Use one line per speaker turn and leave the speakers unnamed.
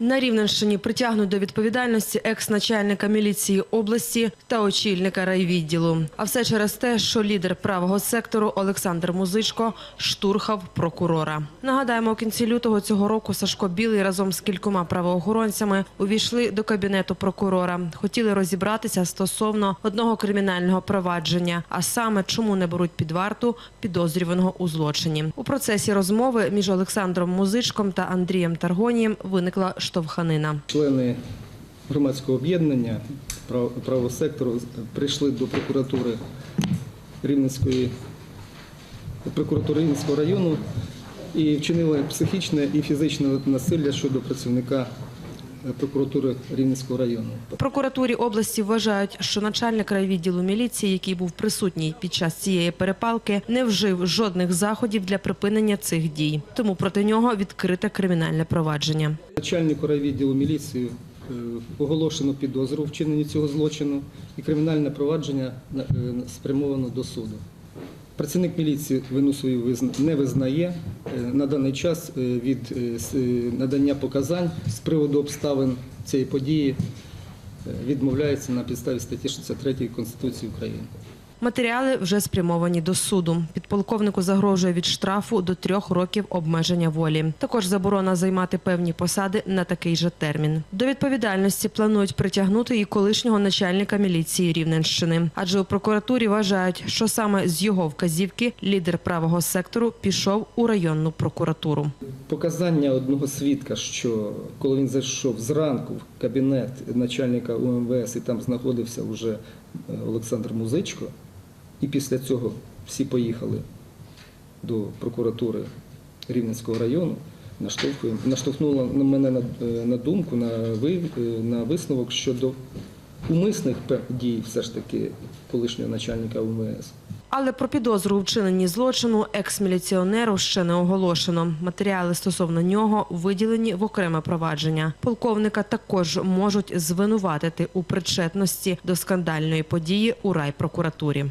На Рівненщині притягнуть до відповідальності екс-начальника міліції області та очільника райвідділу. А все через те, що лідер правого сектору Олександр Музичко штурхав прокурора. Нагадаємо, у кінці лютого цього року Сашко Білий разом з кількома правоохоронцями увійшли до кабінету прокурора. Хотіли розібратися стосовно одного кримінального провадження, а саме чому не беруть під варту підозрюваного у злочині. У процесі розмови між Олександром Музичком та Андрієм Таргонієм виникла штовханина.
Члени громадського об'єднання прав- правого сектору прийшли до прокуратури Рівненської прокуратури Рівненського району і вчинили психічне і фізичне насилля щодо працівника прокуратури Рівненського району.
В прокуратурі області вважають, що начальник райвідділу міліції, який був присутній під час цієї перепалки, не вжив жодних заходів для припинення цих дій. Тому проти нього відкрите кримінальне провадження.
Начальнику райвідділу міліції е, оголошено підозру в вчиненні цього злочину і кримінальне провадження е, спрямовано до суду. Працівник міліції вину свою не визнає. Е, На даний час е, від е, надання показань з приводу обставин цієї події відмовляється на підставі статті 63 Конституції України.
Матеріали вже спрямовані до суду. Підполковнику загрожує від штрафу до трьох років обмеження волі. Також заборона займати певні посади на такий же термін. До відповідальності планують притягнути і колишнього начальника міліції Рівненщини, адже у прокуратурі вважають, що саме з його вказівки лідер правого сектору пішов у районну прокуратуру.
Показання одного свідка, що коли він зайшов зранку в кабінет начальника УМВС і там знаходився вже Олександр Музичко, і після цього всі поїхали до прокуратури Рівненського району, Наштовхнула мене на, е, на думку, на, ви- е, на висновок щодо умисних дій все ж таки колишнього начальника УМВС.
Але про підозру у вчиненні злочину екс-міліціонеру ще не оголошено. Матеріали стосовно нього виділені в окреме провадження. Полковника також можуть звинуватити у причетності до скандальної події у райпрокуратурі.